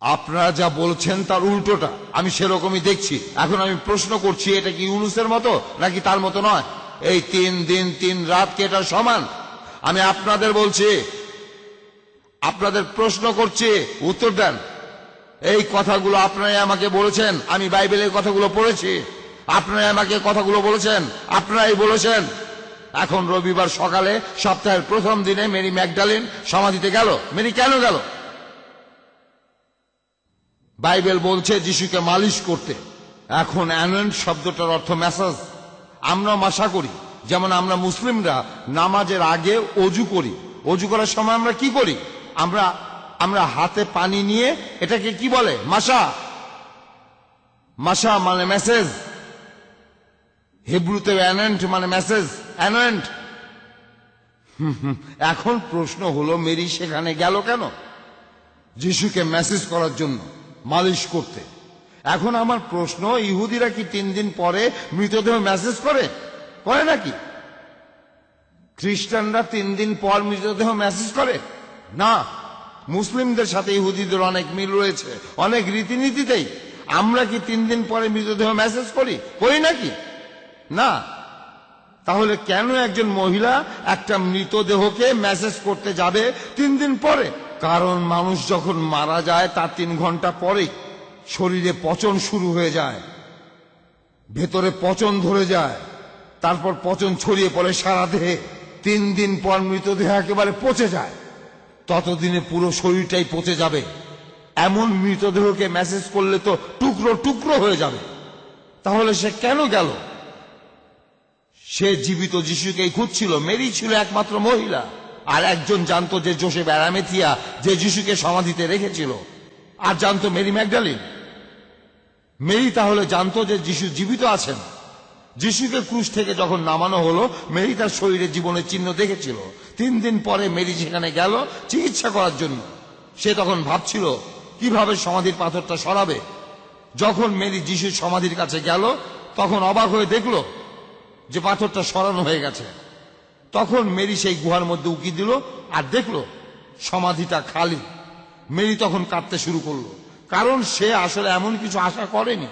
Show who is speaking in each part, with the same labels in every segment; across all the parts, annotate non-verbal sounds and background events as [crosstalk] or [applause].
Speaker 1: আপনারা যা বলছেন তার উল্টোটা। আমি সেরকমই দেখছি। এখন আমি প্রশ্ন করছি, এটা কি ইউনুসের মতো, নাকি তার মতো নয়? এই তিন দিন, তিন রাত কি এটা সমান? আমি আপনাদের বলছি, আপনাদের প্রশ্ন করছি, উত্তর দেন। এই কথাগুলো আপনারাই আমাকে বলেছেন, আমি বাইবেলের কথাগুলো পড়েছি। আপনারাই আমাকে কথাগুলো বলেছেন, আপনারাই বলেছেন। এখন রবিবার সকালে সপ্তাহের প্রথম দিনে মেরি ম্যাকডালিন সমাধিতে গেল। মেরি কেন গেল? বাইবেল বলছে যিশুকে মালিশ করতে। এখন অ্যানোয়েন্ট শব্দটার অর্থ মেসাজ। আমরা আশা করি, যেমন আমরা মুসলিমরা নামাজের আগে অজু করি। অজু করার সময় আমরা কি করি? আমরা আমরা হাতে পানি নিয়ে এটাকে কি বলে? মাসা মাসা মানে মেসেজ। হিব্রুতে অ্যানোয়েন্ট মানে মেসেজ। অ্যানোয়েন্ট [laughs] এখন প্রশ্ন হলো, মেরি সেখানে গেল কেন? যিশুকে মেসেজ করার জন্য। মালিশ করতে। এখন আমার প্রশ্ন, ইহুদিরা কি তিন দিন পরে মৃতদেহ মেসেজ করে? করে নাকি? খ্রিস্টানরা তিন দিন পর মৃতদেহ মেসেজ করে? না। মুসলিমদের সাথে ইহুদিদের অনেক মিল রয়েছে, অনেক রীতিনীতিতেই। আমরা কি তিন দিন পরে মৃতদেহ মেসেজ করি? করি নাকি? না। তাহলে কেন একজন মহিলা একটা মৃতদেহকে মেসেজ করতে যাবে তিন দিন পরে? কারণ মানুষ যখন মারা যায়, তার তিন ঘণ্টা পরে শরীরে পচন শুরু হয়ে যায়, ভেতরে পচন ধরে যায়, তারপর পচন ছড়িয়ে পড়ে সারা দেহে, তিন দিন পর মৃতদেহ একেবারে পচে যায়। ততদিনে পুরো শরীরটাই পচে যাবে। এমন মৃতদেহকে মেসেজ করলে তো টুকরো টুকরো হয়ে যাবে। তাহলে সে কেন গেল? সে জীবিত যিশুকেই খুঁজছিল মেরি ছিল একমাত্র মহিলা। আর একজন জানতো যে জোসেফ অ্যারামেথিয়া যে যিশুকে সমাধিতে রেখেছিল। আর জানতো মেরি ম্যাকডালিন মেরি তাহলে জানতো যে যিশু জীবিত আছেন। যিশুকে ক্রুশ থেকে যখন নামানো হলো, মেরি তার শরীরে জীবনের চিহ্ন দেখেছিল। তিন দিন পরে মেরি সেখানে গেল চিকিৎসা করার জন্য। সে তখন ভাবছিল, কীভাবে সমাধির পাথরটা সরাবে? যখন মেরি যিশুর সমাধির কাছে গেল, তখন অবাক হয়ে দেখল যে পাথরটা সরানো হয়ে গেছে। তখন মেরি সেই গুহার মধ্যে উকি দিল আর দেখল সমাধিটা খালি। মেরি তখন কাঁদতে শুরু করল, কারণ সে আসলে এমন কিছু আশা করেনি।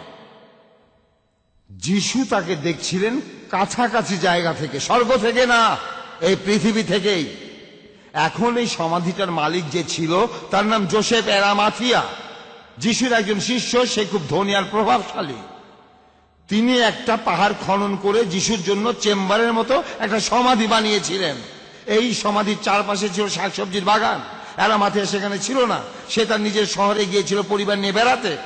Speaker 1: যিশু তাকে দেখছিলেন কাছাকাছি জায়গা থেকে, স্বর্গ থেকে না, এই পৃথিবী থেকেই। এখন এই সমাধিটার মালিক যে ছিল, তার নাম জোসেফ এরামাথিয়া। যিশুর একজন শিষ্য, সে খুব ধনী আর প্রভাবশালী। তিনি একটা পাহাড় খনন করে যিশুর জন্য চেম্বারের মতো একটা সমাধি বানিয়েছিলেন। এই সমাধির চারপাশে ছিল শাকসবজির বাগান। এরা মাথায় সেখানে ছিল না। সে তার নিজের শহরে গিয়েছিল পরিবার নিয়ে বেড়াতে।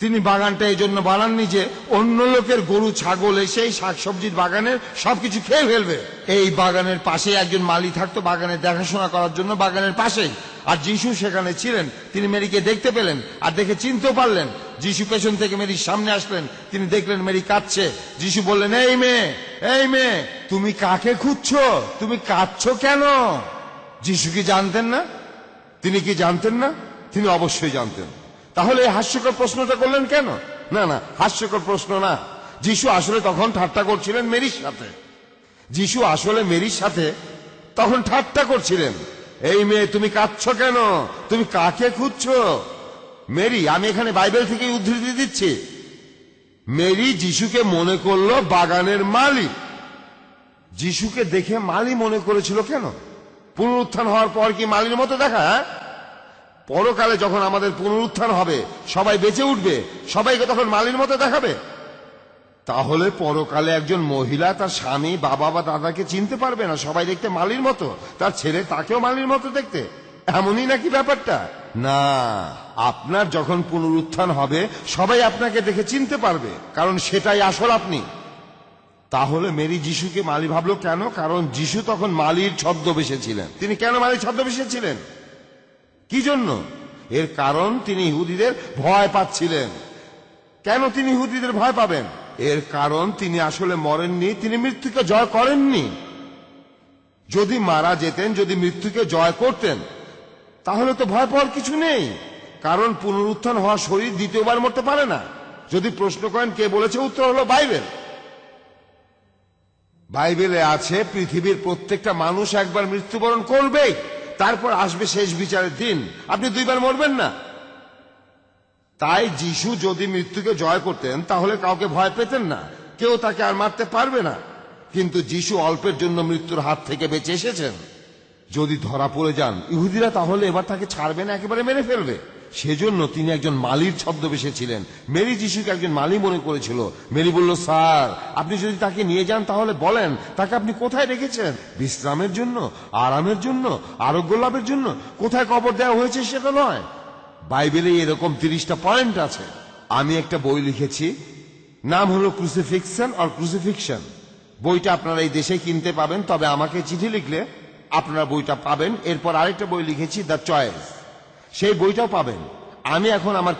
Speaker 1: তিনি বাগানটা এই জন্য বানাননি যে অন্য লোকের গরু, ছাগল এসে শাকসবজির বাগানের সবকিছু খেয়ে ফেলবে। এই বাগানের পাশে একজন মালি থাকতো বাগানের দেখাশোনা করার জন্য বাগানের পাশেই। আর যিশু সেখানে ছিলেন, তিনি মেরিকে দেখতে পেলেন আর দেখে চিনতেও পারলেন। যিশু পেছন থেকে মেরির সামনে আসলেন, তিনি দেখলেন মেরি কাঁদছে। যিশু বললেন, এই মেয়ে এই মেয়ে, তুমি কাকে খুঁজছো? তুমি কাঁদছো কেন? যিশু কি জানতেন না? তিনি কি জানতেন না? তিনি অবশ্যই জানতেন। তাহলে এই হাস্যকর প্রশ্নটা করলেন কেন? না না, হাস্যকর প্রশ্ন না। যিশু আসলে তখন ঠাট্টা করছিলেন মেরির সাথে। যিশু আসলে মেরির সাথে তখন ঠাট্টা করছিলেন। এই মেয়ে, তুমি কাঁদছো কেন? তুমি কাকে খুঁজছো? মেরি, আমি এখানে বাইবেল থেকে উদ্ধৃতি দিচ্ছি। মেরি যিশুকে মনে করল বাগানের মালিক। যিশুকে দেখে মালি মনে করেছিল কেন? পুনরুত্থান হওয়ার পর কি মালির মতো দেখা হ্যাঁ? পরকালে যখন আমাদের পুনরুত্থান হবে, সবাই বেঁচে উঠবে, সবাইকে তখন মালির মতো দেখাবে। তাহলে পরকালে একজন মহিলা তার স্বামী, বাবা বা দাদাকে চিনতে পারবে না, সবাই দেখতে মালির মতো। তার ছেলে তাকেও মালির মতো দেখতে। এমনই নাকি ব্যাপারটা? না, আপনার যখন পুনরুত্থান হবে, সবাই আপনাকে দেখে চিনতে পারবে, কারণ সেটাই আসল আপনি। তাহলে মেরি যিশুকে মালি ভাবলো কেন? কারণ যিশু তখন মালির ছদ্মবেশে ছিলেন। তিনি কেন মালির ছদ্মবেশে ছিলেন? কি জন্য? এর কারণ তিনি ইহুদিদের ভয় পাচ্ছিলেন। কেন তিনি ইহুদিদের ভয় পাবেন? এর কারণ তিনি আসলে মরেননি, তিনি মৃত্যুকে জয় করেননি। যদি মারা যেতেন, যদি মৃত্যুকে জয় করতেন, তাহলে তো ভয় পাওয়ার কিছু নেই, কারণ পুনরুত্থান হওয়া শরীর দ্বিতীয়বার মরতে পারে না। যদি প্রশ্ন করেন, কে বলেছে, উত্তর হলো বাইবেল। বাইবেলে আছে, পৃথিবীর প্রত্যেকটা মানুষ একবার মৃত্যুবরণ করবেই, তারপর আসবে শেষ বিচারের দিন। আপনি দুইবার মরবেন না। তাই যিশু যদি মৃত্যুকে জয় করতেন, তাহলে কাউকে ভয় পেতেন না। কেউ তাকে আর মারতে পারবে না। কিন্তু যিশু অল্পের জন্য মৃত্যুর হাত থেকে বেঁচে এসেছেন। যদি ধরা পড়ে যান, ইহুদিরা তাহলে এবার তাকে ছাড়বে না, একেবারে মেরে ফেলবে। সেজন্য তিনি একজন মালির ছদ্মবেশে ছিলেন। মেরি যিশুকে একজন মালি মনে করেছিল। মেরি বলল, স্যার, আপনি যদি তাকে নিয়ে যান, তাহলে বলেন, তাকে আপনি কোথায় রেখেছেন? বিশ্রামের জন্য, আরামের জন্য, আরোগ্য লাভের জন্য? কোথায় কবর দেওয়া হয়েছে সেটা নয়। বাইবেলে এরকম তিরিশটা পয়েন্ট আছে। আমি একটা বই লিখেছি, নাম হলো ক্রুসিফিকশন আর ক্রুসিফিকশন বইটা আপনারা এই দেশে কিনতে পাবেন, তবে আমাকে চিঠি লিখলে আপনারা বইটা পাবেন। এরপর আরেকটা বই লিখেছি, দ্য চয়েস। সেই বইটাও পাবেন। আমি এখন আমার